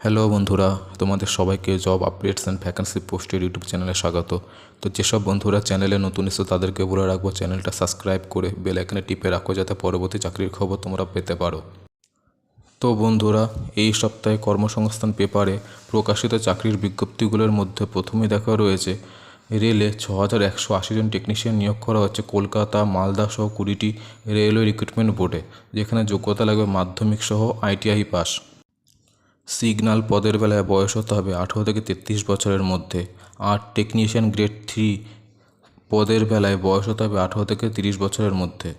Hello বন্ধুরা, তোমাদের সবাইকে জব আপডেটস অ্যান্ড ভ্যাকেন্সি পোস্টের ইউটিউব চ্যানেলে স্বাগত। তো যেসব বন্ধুরা চ্যানেলে নতুন এসে তাদেরকে বলে রাখব, চ্যানেলটা সাবস্ক্রাইব করে বেল আইকনে টিপে রাখো, যাতে পরবর্তী চাকরির খবর তোমরা পেতে পারো। তো বন্ধুরা, এই সপ্তাহে কর্মসংস্থান পেপারে প্রকাশিত চাকরির বিজ্ঞপ্তিগুলোর মধ্যে প্রথমে দেখা রয়েছে রেলে ছ হাজার একশো আশি জন টেকনিশিয়ান নিয়োগ করা হচ্ছে কলকাতা, মালদা সহ কুড়িটি রেলওয়ে রিক্রুটমেন্ট বোর্ডে যেখানে যোগ্যতা লাগবে মাধ্যমিক সহ আইটিআই পাস সিগন্যাল পদের বেলায় বয়স হতে হবে আঠেরো থেকে তেত্রিশ বছরের মধ্যে। আর টেকনিশিয়ান গ্রেড থ্রি পদের বেলায় বয়স হতে হবে আঠেরো থেকে তিরিশ বছরের মধ্যে।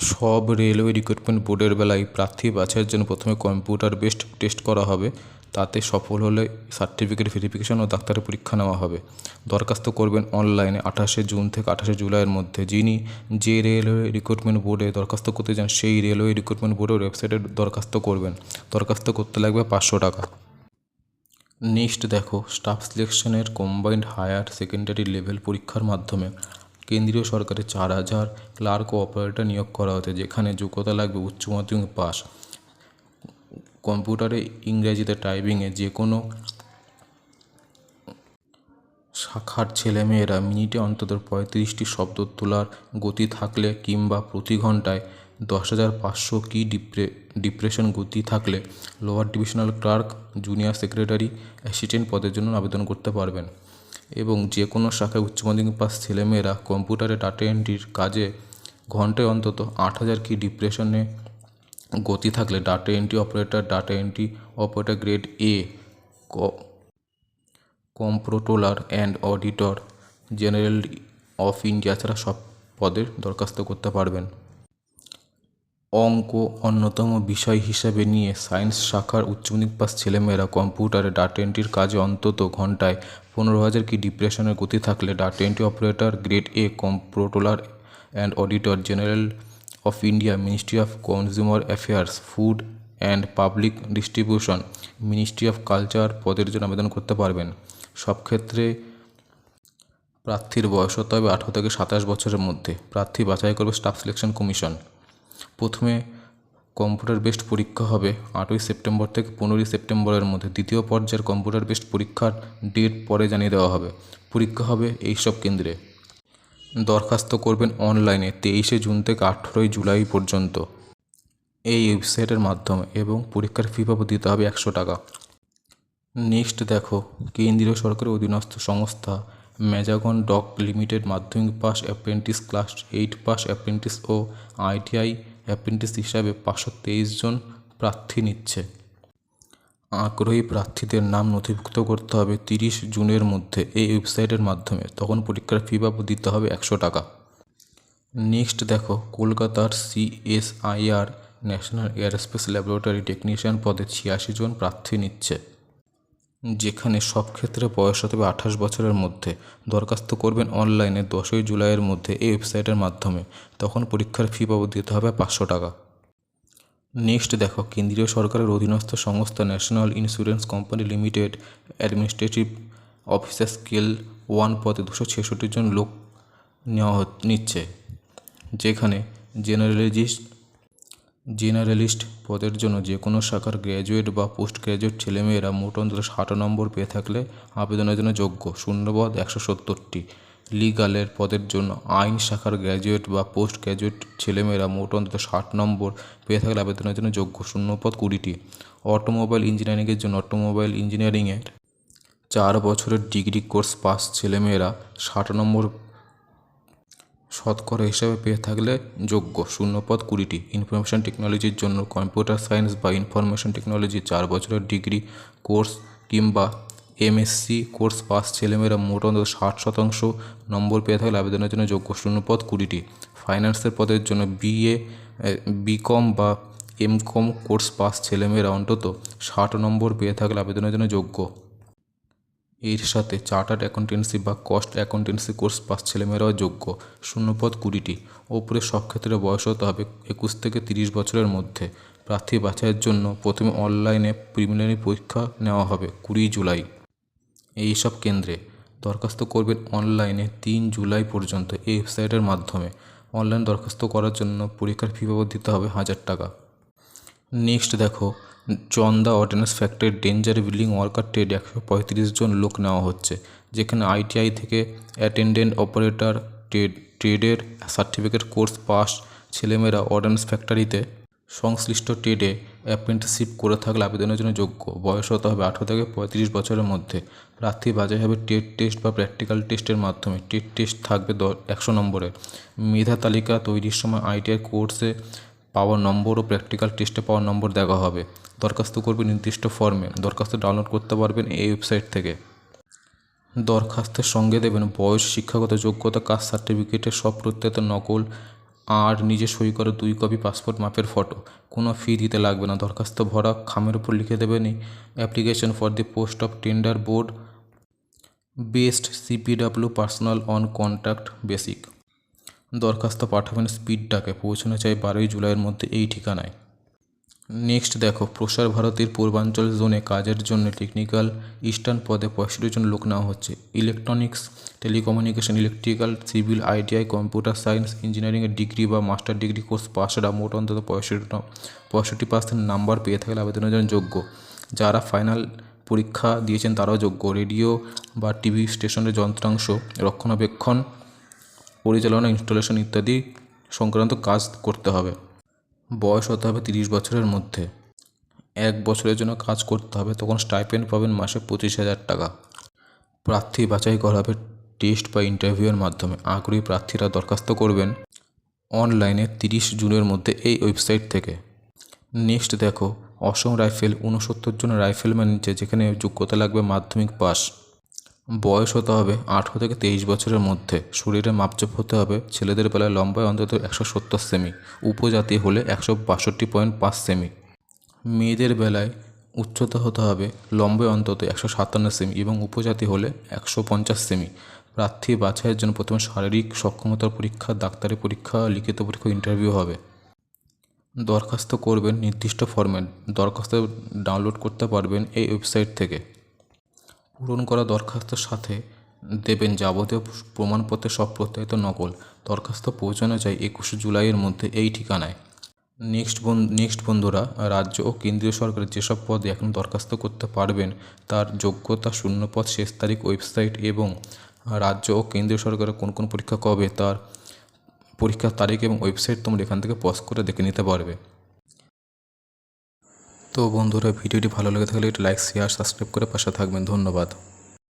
সব রেলওয়ে রিক্রুটমেন্ট বোর্ডের বেলায় প্রার্থী বাছাইয়ের জন্য প্রথমে কম্পিউটার বেসড টেস্ট করা হবে। তাতে সফল হলে সার্টিফিকেট ভেরিফিকেশন ও ডাক্তারের পরীক্ষা নেওয়া হবে। দরখাস্ত করবেন অনলাইনে আঠাশে জুন থেকে আঠাশে জুলাইয়ের মধ্যে। যিনি যে রেলওয়ে রিক্রুটমেন্ট বোর্ডে দরখাস্ত করতে চান, সেই রেলওয়ে রিক্রুটমেন্ট বোর্ডের ওয়েবসাইটে দরখাস্ত করবেন। দরখাস্ত করতে লাগবে পাঁচশো টাকা। নেক্সট দেখো, স্টাফ সিলেকশনের কম্বাইন্ড হায়ার সেকেন্ডারি লেভেল পরীক্ষার মাধ্যমে কেন্দ্রীয় সরকারের চার হাজার ক্লার্ক ও অপারেটর নিয়োগ করা হচ্ছে যেখানে যোগ্যতা লাগবে উচ্চ মাধ্যমিক পাস কম্পিউটারে ইংরেজিতে টাইপিংয়ে যে কোনো শাখার ছেলেমেয়েরা মিনিটে অন্তত পঁয়ত্রিশটি শব্দ তোলার গতি থাকলে কিংবা প্রতি ঘন্টায় দশ হাজার পাঁচশো কি ডিপ্রে, ডিপ্রেশন গতি থাকলে lower divisional clerk, junior secretary, assistant পদের জন্য আবেদন করতে পারবেন। এবং যে কোনো শাখায় উচ্চ মাধ্যমিক পাস ছেলেমেয়েরা কম্পিউটারে ডাটা এন্ট্রির কাজে ঘন্টায় অন্তত আট হাজার কি ডিপ্রেশনে গতি থাকলে data entry operator data entry operator grade A comptroller and auditor general of India ছাড়া সব পদের দরখাস্ত করতে পারবেন। অঙ্ক অন্যতম বিষয় হিসাবে নিয়ে সায়েন্স শাখার উচ্চ মাধ্যমিক পাস ছেলেমেয়েরা কম্পিউটারে ডাটা এন্ট্রির কাজে অন্তত ঘন্টায় পনেরো হাজার কি ডিপ্রেশনের গতি থাকলে data entry operator grade A comptroller and auditor general of India ministry of consumer affairs food and public distribution ministry of culture পদের জন্য আবেদন করতে পারবেন। সব ক্ষেত্রে প্রার্থীর বয়স হতে হবে আঠারো থেকে সাতাশ বছরের মধ্যে। প্রার্থী বাছাই করবে স্টাফ সিলেকশন কমিশন প্রথমে কম্পিউটার বেসড পরীক্ষা হবে আটই সেপ্টেম্বর থেকে পনেরোই সেপ্টেম্বরের মধ্যে। দ্বিতীয় পর্যায়ের কম্পিউটার বেসড পরীক্ষার ডেট পরে জানিয়ে দেওয়া হবে। পরীক্ষা হবে এইসব কেন্দ্রে। দরখাস্ত করবেন অনলাইনে তেইশে জুন থেকে আঠেরোই জুলাই পর্যন্ত। এই ওয়েবসাইটের মাধ্যমে এবং পরীক্ষার ফি বাবদ দিতে হবে একশো টাকা। নেক্সট দেখো, কেন্দ্রীয় সরকারের অধীনস্থ সংস্থা ম্যাজাগন ডক লিমিটেড মাধ্যমিক pass apprentice class eight pass apprentice ও আইটিআই অ্যাপ্রেন্টিস হিসাবে পাঁচশো তেইশ জন প্রার্থী নিচ্ছে। আগ্রহী প্রার্থীদের নাম নথিভুক্ত করতে হবে তিরিশ জুনের মধ্যে এই ওয়েবসাইটের মাধ্যমে। তখন পরীক্ষার ফি বাবদ দিতে হবে একশো টাকা। নেক্সট দেখো, কলকাতার CSIR, national airspace laboratory technician পদে ছিয়াশি জন প্রার্থী নিচ্ছে, যেখানে সব ক্ষেত্রে বয়স হতে হবে আঠাশ বছরের মধ্যে। দরখাস্ত করবেন অনলাইনে দশই জুলাইয়ের মধ্যে এই ওয়েবসাইটের মাধ্যমে। তখন পরীক্ষার ফি বাবদ দিতে হবে পাঁচশো টাকা। নেক্সট দেখো, কেন্দ্রীয় সরকারের অধীনস্থ সংস্থা national insurance company limited administrative officer scale one পদে দুশো ছেষট্টি জন লোক নেওয়া নিচ্ছে, যেখানে জেনারেলিস্ট জেনারেলিস্ট পদের জন্য যে কোনো শাখার গ্র্যাজুয়েট বা পোস্ট গ্র্যাজুয়েট ছেলেমেয়েরা মোট অন্তত ষাট নম্বর পেয়ে থাকলে আবেদনের জন্য যোগ্য। শূন্যপদ একশো সত্তরটি। লিগালের পদের জন্য আইন শাখার গ্র্যাজুয়েট বা পোস্ট গ্র্যাজুয়েট ছেলেমেয়েরা মোট অন্তত ষাট নম্বর পেয়ে থাকলে আবেদনের জন্য যোগ্য শূন্যপদ কুড়িটি। অটোমোবাইল ইঞ্জিনিয়ারিংয়ের জন্য অটোমোবাইল ইঞ্জিনিয়ারিংয়ের চার বছরের ডিগ্রি কোর্স পাস ছেলেমেয়েরা ষাট নম্বর শতকরা হিসাবে পেয়ে থাকলে যোগ্য শূন্যপদ কুড়িটি। ইনফরমেশন টেকনোলজির জন্য কম্পিউটার সায়েন্স বা ইনফরমেশন টেকনোলজি চার বছরের ডিগ্রি কোর্স কিংবা এমএসসি কোর্স পাস ছেলেমেয়েরা মোট অন্তত ষাট শতাংশ নম্বর পেয়ে থাকলে আবেদনের জন্য যোগ্য শূন্যপদ কুড়িটি। ফাইন্যান্সের পদের জন্য বিএ বিকম বা এমকম কোর্স পাস ছেলেমেয়েরা অন্তত ষাট নম্বর পেয়ে থাকলে আবেদনের জন্য যোগ্য। এর সাথে চার্টার্ড অ্যাকাউন্টেন্সি বা কস্ট অ্যাকাউন্টেন্সি কোর্স পাস ছেলেমেয়েরাও যোগ্য, শূন্যপদ কুড়িটি। ওপরে সব ক্ষেত্রে বয়স হতে হবে একুশ থেকে তিরিশ বছরের মধ্যে। প্রার্থী বাছাইয়ের জন্য প্রথমে অনলাইনে প্রিলিমিনারি পরীক্ষা নেওয়া হবে কুড়ি জুলাই। এই সব কেন্দ্রে দরখাস্ত করবেন অনলাইনে তিন জুলাই পর্যন্ত এই ওয়েবসাইটের মাধ্যমে। অনলাইন দরখাস্ত করার জন্য পরীক্ষার ফি বাবদ দিতে হবে হাজার টাকা। নেক্সট দেখো, Chanda ordnance factory danger building worker trade একশো পঁয়ত্রিশ জন লোক নেওয়া হচ্ছে, যেখানে আইটিআই থেকে অ্যাটেন্ডেন্ট অপারেটর ট্রেড, ট্রেডের সার্টিফিকেট কোর্স পাস ছেলেমেয়েরা অর্ডিন্যান্স ফ্যাক্টরিতে সংশ্লিষ্ট ট্রেডে অ্যাপ্রেন্টিসশিপ করে থাকলে আবেদনের জন্য যোগ্য। বয়স হতে হবে আঠারো থেকে পঁয়ত্রিশ বছরের মধ্যে। প্রার্থী বাছাই হবে টেট টেস্ট বা প্র্যাকটিক্যাল টেস্টের মাধ্যমে। টেট টেস্ট থাকবে দ একশো নম্বরের মেধা তালিকা তৈরির সময় আইটিআই কোর্সে পাওয়ার নম্বর ও প্র্যাকটিক্যাল টেস্টে পাওয়ার নম্বর দেখা হবে। দরখাস্ত করবে নির্দিষ্ট ফর্মে। দরখাস্ত ডাউনলোড করতে পারবেন এই ওয়েবসাইট থেকে। দরখাস্তের সঙ্গে দেবেন বয়স, শিক্ষাগত যোগ্যতা, কাস্ট সার্টিফিকেটের সব প্রত্যেকটা নকল আর নিজে সই করে দুই কপি পাসপোর্ট মাপের ফটো। কোনো ফি দিতে লাগবে না। দরখাস্ত ভরা খামের উপর লিখে দেবেনই application for the post of tender board. Best CPWD personal on contact basic. দরখাস্ত পাঠাবেন স্পিড ডাকে, পৌঁছানো চাই বারোই জুলাইয়ের মধ্যে এই ঠিকানায়। নেক্সট দেখো, প্রসার ভারতীর পূর্বাঞ্চল জোনে কাজের জন্য টেকনিক্যাল ইস্টার্ন পদে পঁয়ষট্টি জন লোক নেওয়া হচ্ছে। Electronics, telecommunication, electrical, civil, ITI, computer science, ইঞ্জিনিয়ারিংয়ের ডিগ্রি বা মাস্টার ডিগ্রি কোর্স পাশরা মোট অন্তত পঁয়ষট্টি পঁয়ষট্টি পার্সেন্ট নাম্বার পেয়ে থাকলে আবেদনের জন্য যোগ্য। যারা ফাইনাল পরীক্ষা দিয়েছেন তারাও যোগ্য। রেডিও বা টিভি স্টেশনের যন্ত্রাংশ, রক্ষণাবেক্ষণ, পরিচালনা, ইনস্টলেশন ইত্যাদি সংক্রান্ত কাজ করতে হবে। বয়স হতে হবে তিরিশ বছরের মধ্যে। এক বছরের জন্য কাজ করতে হবে, তখন স্টাইপেন্ড পাবেন মাসে পঁচিশ হাজার টাকা। প্রার্থী বাছাই করা হবে টেস্ট বা ইন্টারভিউয়ের মাধ্যমে। আগ্রহী প্রার্থীরা দরখাস্ত করবেন অনলাইনে তিরিশ জুনের মধ্যে এই ওয়েবসাইট থেকে। নেক্সট দেখো অসম রাইফেল ঊনসত্তর জন রাইফেলম্যান নিচ্ছে যেখানে যোগ্যতা লাগবে মাধ্যমিক পাস বয়স হতে হবে আঠেরো থেকে তেইশ বছরের মধ্যে। শরীরে মাপজোপ হতে হবে। ছেলেদের বেলায় লম্বায় অন্তত একশো সত্তর সেমি। উপজাতি হলে একশো বাষট্টি পয়েন্ট পাঁচ সেমি। মেয়েদের বেলায় উচ্চতা হতে হবে। লম্বায় অন্তত একশো সাতান্ন সেমি এবং উপজাতি হলে একশো পঞ্চাশ সেমি। প্রার্থী বাছাইয়ের জন্য প্রথমে শারীরিক সক্ষমতার পরীক্ষা, ডাক্তারি পরীক্ষা, লিখিত পরীক্ষা, ইন্টারভিউ হবে। দরখাস্ত করবেন নির্দিষ্ট ফরম্যাট দরখাস্ত ডাউনলোড করতে পারবেন এই ওয়েবসাইট থেকে। পূরণ করা দরখাস্তের সাথে দেবেন যাবতীয় প্রমাণপত্রের সব প্রত্যায়িত নকল। দরখাস্ত পৌঁছানো যায় একুশে জুলাইয়ের মধ্যে এই ঠিকানায়। নেক্সট নেক্সট বন্ধুরা, রাজ্য ও কেন্দ্রীয় সরকারের যেসব পদে এখন দরখাস্ত করতে পারবেন, তার যোগ্যতা শূন্যপদ শেষ তারিখ ওয়েবসাইট এবং রাজ্য ও কেন্দ্রীয় সরকারের কোন কোন পরীক্ষা কবে, তার পরীক্ষার তারিখ এবং ওয়েবসাইট তোমরা এখান থেকে পজ করে দেখে নিতে পারবে। তো বন্ধুরা, ভিডিওটি ভালো লেগে থাকলে একটু লাইক শেয়ার সাবস্ক্রাইব করে পাশে থাকবেন। ধন্যবাদ।